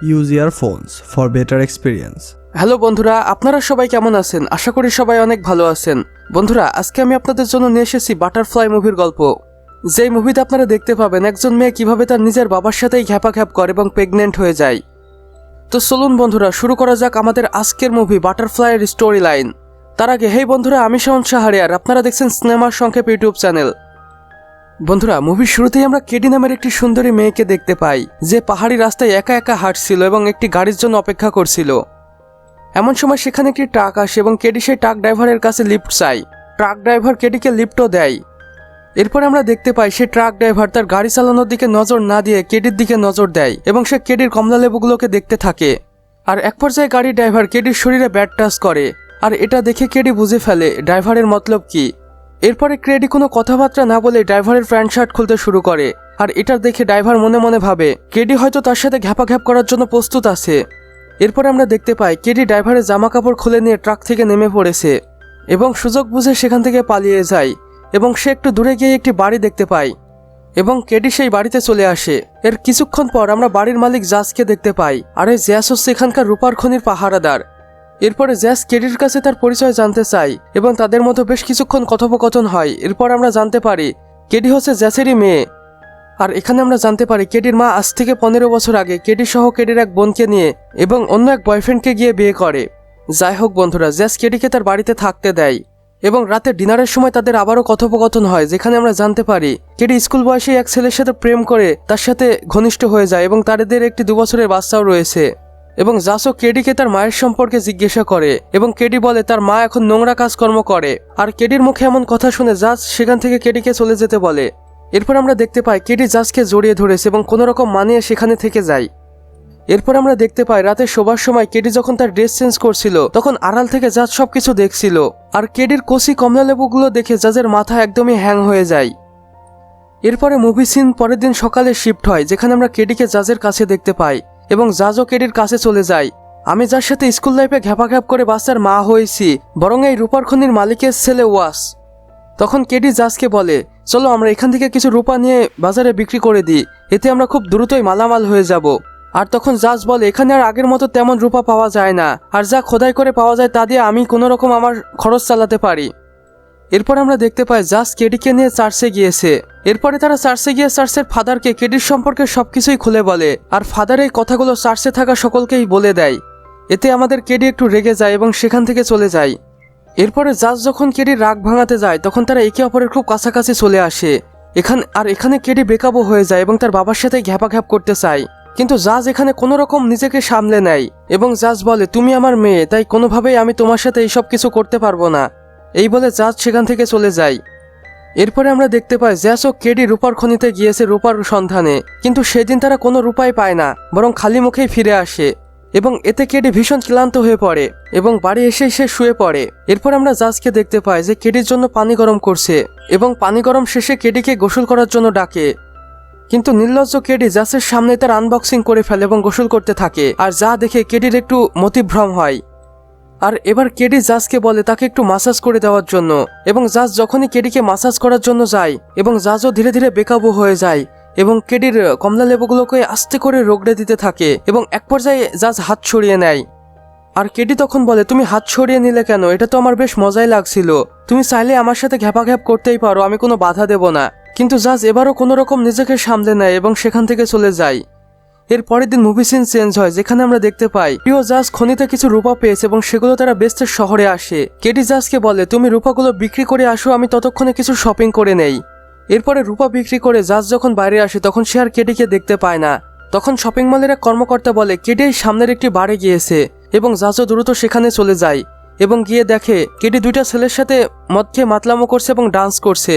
Your phones for better experience. Hello বন্ধুরা, আপনারা সবাই কেমন আছেন? আশা করি সবাই অনেক ভালো আছেন। বন্ধুরা, আজকে আমি আপনাদের জন্য নিয়ে এসেছি বাটারফ্লাই মুভির গল্প। যেই মুভিতে আপনারা দেখতে পাবেন, একজন মেয়ে কীভাবে তার নিজের বাবার সাথেই ঘ্যাপা ঘ্যাপ করে এবং প্রেগনেন্ট হয়ে যায়। তো চলুন বন্ধুরা, শুরু করা যাক আমাদের আজকের মুভি বাটারফ্লাইয়ের স্টোরি লাইন তার আগে হেই বন্ধুরা, আমি শাহন শাহরিয়ার, আপনারা দেখছেন সিনেমার সংক্ষেপ ইউটিউব চ্যানেল। বন্ধুরা মুভির শুরুতেই আমরা কেডি নামের একটি সুন্দরী মেয়েকে দেখতে পাই, যে পাহাড়ি রাস্তায় একা একা হাঁটছিল এবং একটি গাড়ির জন্য অপেক্ষা করছিল। এমন সময় সেখানে একটি ট্রাক আসে এবং কেডি সেই ট্রাক ড্রাইভারের কাছে লিফট চাই ট্রাক ড্রাইভার কেডিকে লিফটও দেয়। এরপর আমরা দেখতে পাই সে ট্রাক ড্রাইভার তার গাড়ি চালানোর দিকে নজর না দিয়ে কেডির দিকে নজর দেয় এবং সে কেডির কমলা লেবুগুলোকে দেখতে থাকে। আর এক পর্যায়ে গাড়ি ড্রাইভার কেডির শরীরে ব্যাড টাচ করে। আর এটা দেখে কেডি বুঝে ফেলে, ড্রাইভারের মতলব কি? এরপরে ক্রেডি কোনো কথাবার্তা না বলে ড্রাইভারের প্যান্ট শার্ট খুলতে শুরু করে। আর এটা দেখে ড্রাইভার মনে মনে ভাবে কেডি হয়তো তার সাথে ঘ্যাপা ঘ্যাপ করার জন্য প্রস্তুত আছে। এরপর আমরা দেখতে পাই কেডি ড্রাইভারের জামা কাপড় খুলে নিয়ে ট্রাক থেকে নেমে পড়েছে এবং সুযোগ বুঝে সেখান থেকে পালিয়ে যায় এবং সে একটু দূরে গিয়ে একটি বাড়ি দেখতে পায় এবং কেডি সেই বাড়িতে চলে আসে। এর কিছুক্ষণ পর আমরা বাড়ির মালিক জাজকে দেখতে পাই, আর এই জ্যাস হচ্ছে এখানকার রূপার খনির পাহারাদার। এরপরে জ্যাস কেডির কাছে তার পরিচয় জানতে চাই এবং তাদের মতো বেশ কিছুক্ষণ কথোপকথন হয়। এরপর আমরা জানতে পারি, কেডি হচ্ছে জ্যাসেরই মেয়ে। আর এখানে আমরা জানতে পারি, কেডির মা আজ থেকে পনেরো বছর আগে কেডি সহ কেডির এক বোনকে নিয়ে এবং অন্য এক বয়ফ্রেন্ডকে গিয়ে বিয়ে করে। যাই হোক বন্ধুরা, জ্যাস কেডিকে তার বাড়িতে থাকতে দেয় এবং রাতে ডিনারের সময় তাদের আবারও কথোপকথন হয়, যেখানে আমরা জানতে পারি, কেডি স্কুল বয়সে এক ছেলের সাথে প্রেম করে তার সাথে ঘনিষ্ঠ হয়ে যায় এবং তাদের একটি দু বছরের বাচ্চাও রয়েছে। এবং জাসো কেডিকে তার মায়ের সম্পর্কে জিজ্ঞাসা করে, এবং কেডি বলে, তার মা এখন নোংরা কাজকর্ম করে। আর কেডির মুখে এমন কথা শুনে জাজ সেখান থেকে কেডিকে চলে যেতে বলে। এরপর আমরা দেখতে পাই, কেডি জাজকে জড়িয়ে ধরেছে এবং কোনো রকম মানিয়ে সেখানে থেকে যায়। এরপর আমরা দেখতে পাই, রাতে শোবার সময় কেডি যখন তার ড্রেস চেঞ্জ করছিল, তখন আড়াল থেকে জাজ সবকিছু দেখছিল। আর কেডির কষি কমলালেবুগুলো দেখে জাজের মাথা একদমই হ্যাং হয়ে যায়। এরপরে মুভি সিন পরের দিন সকালে শিফট হয়, যেখানে আমরা কেডিকে জাজের কাছে দেখতে পাই। এবং জাজও কেডির কাছে চলে যায়। আমি যার সাথে স্কুল লাইফে ঘ্যাপা ঘ্যাপ করে বাচ্চার মা হয়েছি, বরং এই রূপার খনির মালিকের ছেলে ওয়াস। তখন কেডি জাজকে বলে, চলো আমরা এখান থেকে কিছু রূপা নিয়ে বাজারে বিক্রি করে দিই, এতে আমরা খুব দ্রুতই মালামাল হয়ে যাব। আর তখন জাজ বলে, এখানে আর আগের মতো তেমন রূপা পাওয়া যায় না, আর যা খোদাই করে পাওয়া যায় তা দিয়ে আমি কোনো রকম আমার খরচ চালাতে পারি। এরপর আমরা দেখতে পাই জাজ কেডিকে নিয়ে চার্চে গিয়েছে। এরপরে তারা চার্চে গিয়ে চার্চের ফাদারকে কেডির সম্পর্কে সবকিছুই খুলে বলে, আর ফাদার এই কথাগুলো চার্চে থাকা সকলকেই বলে দেয়। এতে আমাদের কেডি একটু রেগে যায় এবং সেখান থেকে চলে যায়। এরপরে জাজ যখন কেডির রাগ ভাঙাতে যায়, তখন তারা একে অপরের খুব কাছাকাছি চলে আসে। এখানে আর এখানে কেডি বেকাবো হয়ে যায় এবং তার বাবার সাথে ঘ্যাপা ঘ্যাপ করতে চায়। কিন্তু জাজ এখানে কোনো রকম নিজেকে সামলে নেয় এবং জাজ বলে, তুমি আমার মেয়ে, তাই কোনোভাবেই আমি তোমার সাথে এইসব কিছু করতে পারব না। এই বলে জাজ সেখান থেকে চলে যায়। এরপরে আমরা দেখতে পাই জ্যাস ও কেডি রূপার খনিতে গিয়েছে রূপার সন্ধানে, কিন্তু সেদিন তারা কোনো রূপাই পায় না, বরং খালি মুখেই ফিরে আসে। এবং এতে কেডি ভীষণ ক্লান্ত হয়ে পড়ে, এবং বাড়ি এসে সে শুয়ে পড়ে। এরপর আমরা জাজকে দেখতে পাই যে কেডির জন্য পানি গরম করছে, এবং পানি গরম শেষে কেডিকে গোসল করার জন্য ডাকে। কিন্তু নির্লজ্জ কেডি জাসের সামনে তার আনবক্সিং করে ফেলে এবং গোসল করতে থাকে, আর যা দেখে কেডির একটু মতিভ্রম হয়। আর এবার কেডি জাজকে বলে তাকে একটু মাসাজ করে দেওয়ার জন্য। এবং জাজ যখনই কেডিকে মাসাজ করার জন্য যায়, এবং জাজও ধীরে ধীরে বেকাবু হয়ে যায়, এবং কেডির কমলা লেবুগুলোকে আস্তে করে রোগড়ে দিতে থাকে, এবং এক পর্যায়ে জাজ হাত ছড়িয়ে নেয়। আর কেডি তখন বলে, তুমি হাত ছড়িয়ে নিলে কেন? এটা তো আমার বেশ মজাই লাগছিল। তুমি চাইলে আমার সাথে ঘ্যাপা ঘ্যাপ করতেই পারো, আমি কোনো বাধা দেব না। কিন্তু জাজ এবারও কোনো রকম নিজেকে সামলে নেয়, এবং সেখান থেকে চলে যায়। এর পরের দিন মুভি সিন চেঞ্জ হয়, যেখানে আমরা দেখতে পাই, প্রিয় জাজ খনিতে কিছু রূপা পেয়েছে এবং সেগুলো তারা বেস্টের শহরে আসে। কেডি জাজকে বলে, তুমি রূপাগুলো বিক্রি করে আসো, আমি ততক্ষণে কিছু শপিং করে নেই। এরপরে রূপা বিক্রি করে জাজ যখন বাইরে আসে, তখন সে আর কেডিকে দেখতে পায় না। তখন শপিং মলের এক কর্মকর্তা বলে, কেডি এই সামনের একটি বারে গিয়েছে এবং জাজও দ্রুত সেখানে চলে যায় এবং গিয়ে দেখে, কেডি দুইটা ছেলের সাথে মদ খেয়ে মাতলামো করছে এবং ডান্স করছে।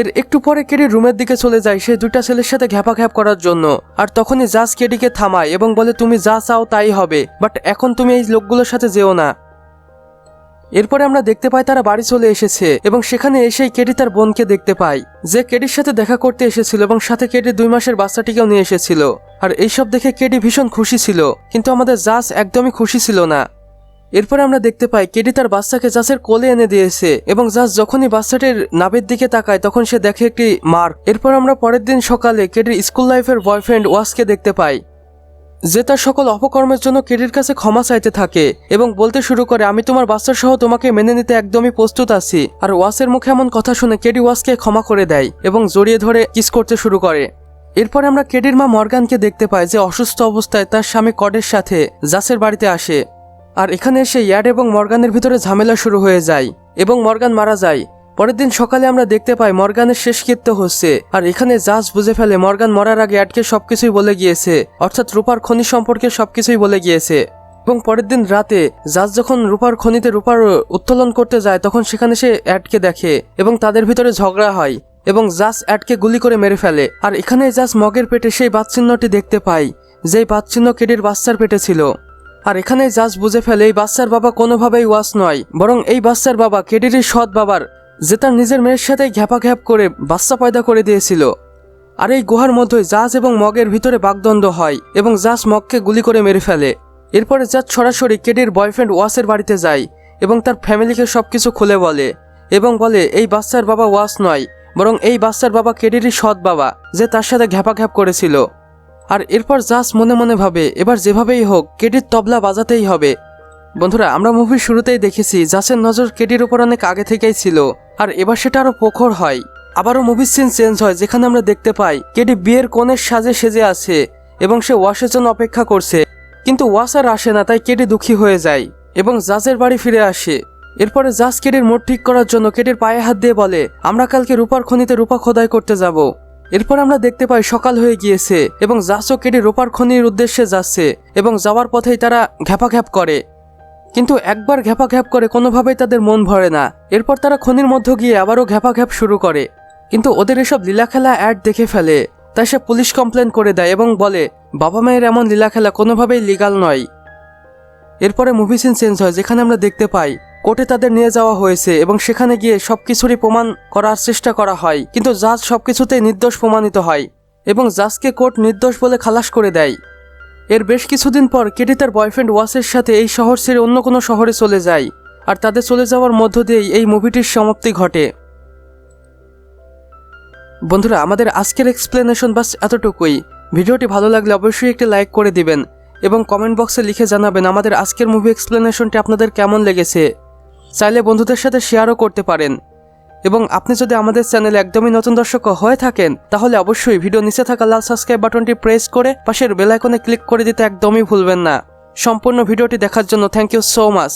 এর একটু পরে কেডি রুমের দিকে চলে যায় সে দুইটা ছেলের সাথে ঘ্যাপা ঘ্যাপ করার জন্য। আর তখনই জাজ কেডিকে থামায় এবং বলে, তুমি যা চাও তাই হবে, বাট এখন তুমি এই লোকগুলোর সাথে যেও না। এরপরে আমরা দেখতে পাই তারা বাড়ি চলে এসেছে এবং সেখানে এসেই কেডি তার বোনকে দেখতে পাই যে কেডির সাথে দেখা করতে এসেছিল এবং সাথে কেডি দুই মাসের বাচ্চাটিকেও নিয়ে এসেছিল। আর এইসব দেখে কেডি ভীষণ খুশি ছিল, কিন্তু আমাদের জাজ একদমই খুশি ছিল না। এরপরে আমরা দেখতে পাই, কেডি তার বাচ্চাকে জাসের কোলে এনে দিয়েছে এবং জাস যখনই বাচ্চাটির নাবের দিকে তাকায় তখন সে দেখে একটি মার্ক এরপর আমরা পরের দিন সকালে কেডির স্কুল লাইফের বয়ফ্রেন্ড ওয়াসকে দেখতে পাই, যে তার সকল অপকর্মের জন্য কেডির কাছে ক্ষমা চাইতে থাকে এবং বলতে শুরু করে, আমি তোমার বাচ্চা সহ তোমাকে মেনে নিতে একদমই প্রস্তুত আছি। আর ওয়াসের মুখে এমন কথা শুনে কেডি ওয়াসকে ক্ষমা করে দেয় এবং জড়িয়ে ধরে কিস করতে শুরু করে। এরপরে আমরা কেডির মা মর্গানকে দেখতে পাই, যে অসুস্থ অবস্থায় তার স্বামী কডের সাথে জাসের বাড়িতে আসে। আর এখানে এসে ইয়াড এবং মর্গানের ভিতরে ঝামেলা শুরু হয়ে যায় এবং মর্গান মারা যায়। পরের দিন সকালে আমরা দেখতে পাই মর্গানের শেষকৃত্য হচ্ছে। আর এখানে জাজ বুঝে ফেলে মর্গান মরার আগে অ্যাডকে সবকিছুই বলে গিয়েছে, অর্থাৎ রূপার খনি সম্পর্কে সবকিছুই বলে গিয়েছে। এবং পরের দিন রাতে জাজ যখন রূপার খনিতে রূপার উত্তোলন করতে যায়, তখন সেখানে সে অ্যাডকে দেখে এবং তাদের ভিতরে ঝগড়া হয় এবং জাস অ্যাডকে গুলি করে মেরে ফেলে। আর এখানে জাস মগের পেটে সেই বাচ্চিহ্নটি দেখতে পাই, যেই বাচ্চিহ্ন কেডির বাচ্চার পেটে ছিল। আর এখানে জাজ বুঝে ফেলে এই বাচ্চার বাবা কোনোভাবেই ওয়াস নয়, বরং এই বাচ্চার বাবা কেডিরই সৎ বাবার, যে তার নিজের মেয়ের সাথে ঘ্যাপা ঘ্যাপ করে বাচ্চা পয়দা করে দিয়েছিল। আর এই গুহার মধ্যে জাজ এবং মগের ভিতরে বাগদণ্ড হয় এবং জাজ মগকে গুলি করে মেরে ফেলে। এরপরে জাজ সরাসরি কেডির বয়ফ্রেন্ড ওয়াসের বাড়িতে যায় এবং তার ফ্যামিলিকে সব কিছু খুলে বলে এবং বলে, এই বাচ্চার বাবা ওয়াস নয়, বরং এই বাচ্চার বাবা কেডিরই সৎ বাবা, যে তার সাথে ঘ্যাপা ঘ্যাপ করেছিল। আর এরপর জাস মনে মনে ভাবে, এবার যেভাবেই হোক কেডির তবলা বাজাতেই হবে। বন্ধুরা, আমরা মুভির শুরুতেই দেখেছি জাসের নজর কেডির উপর অনেক আগে থেকেই ছিল, আর এবার সেটা আরও প্রখর হয়। আবারও মুভির সিন চেঞ্জ হয়, যেখানে আমরা দেখতে পাই কেডি বিয়ের কোণের সাজে সেজে আছে, এবং সে ওয়াশের জন্য অপেক্ষা করছে। কিন্তু ওয়াশ আর আসে না, তাই কেডি দুঃখী হয়ে যায়, এবং জাজের বাড়ি ফিরে আসে। এরপরে জাজ কেডির মোট ঠিক করার জন্য কেডির পায়ে হাত দিয়ে বলে, আমরা কালকে রূপার খনিতে রূপা খোদাই করতে যাব। এরপর আমরা দেখতে পাই সকাল হয়ে গিয়েছে এবং জাসও কেডি রোপার খনির উদ্দেশ্যে যাচ্ছে এবং যাওয়ার পথেই তারা ঘ্যাপা ঘ্যাপ করে। কিন্তু একবার ঘ্যাপা ঘ্যাপ করে কোনোভাবেই তাদের মন ভরে না। এরপর তারা খনির মধ্যে গিয়ে আবারও ঘ্যাপা ঘ্যাপ শুরু করে। কিন্তু ওদের এসব লীলা খেলা অ্যাড দেখে ফেলে। তাই সে পুলিশ কমপ্লেন করে দেয় এবং বলে, বাবা মায়ের এমন লীলা খেলা কোনোভাবেই লিগাল নয়। এরপরে মুভি সিন চেঞ্জ হয়, যেখানে আমরা দেখতে পাই কোর্টে তাদের নিয়ে যাওয়া হয়েছে এবং সেখানে গিয়ে সবকিছুরই প্রমাণ করার চেষ্টা করা হয়। কিন্তু জাজ সবকিছুতেই নির্দোষ প্রমাণিত হয় এবং জাজকে কোর্ট নির্দোষ বলে খালাস করে দেয়। এর বেশ কিছুদিন পর কেটি তার বয়ফ্রেন্ড ওয়াসের সাথে এই শহর ছেড়ে অন্য কোনো শহরে চলে যায় আর তাদের চলে যাওয়ার মধ্য দিয়েই এই মুভিটির সমাপ্তি ঘটে। বন্ধুরা, আমাদের আজকের এক্সপ্লেনেশন বাস এতটুকুই। ভিডিওটি ভালো লাগলে অবশ্যই একটি লাইক করে দিবেন এবং কমেন্ট বক্সে লিখে জানাবেন আমাদের আজকের মুভি এক্সপ্লেনেশনটি আপনাদের কেমন লেগেছে। চাইলে বন্ধুদের সাথে শেয়ারও করতে পারেন। এবং আপনি যদি আমাদের চ্যানেলে একদমই নতুন দর্শক হয়ে থাকেন, তাহলে অবশ্যই ভিডিও নিচে থাকা লাল সাবস্ক্রাইব বাটনটি প্রেস করে পাশের বেলাইকনে ক্লিক করে দিতে একদমই ভুলবেন না। সম্পূর্ণ ভিডিওটি দেখার জন্য থ্যাংক ইউ সো মাচ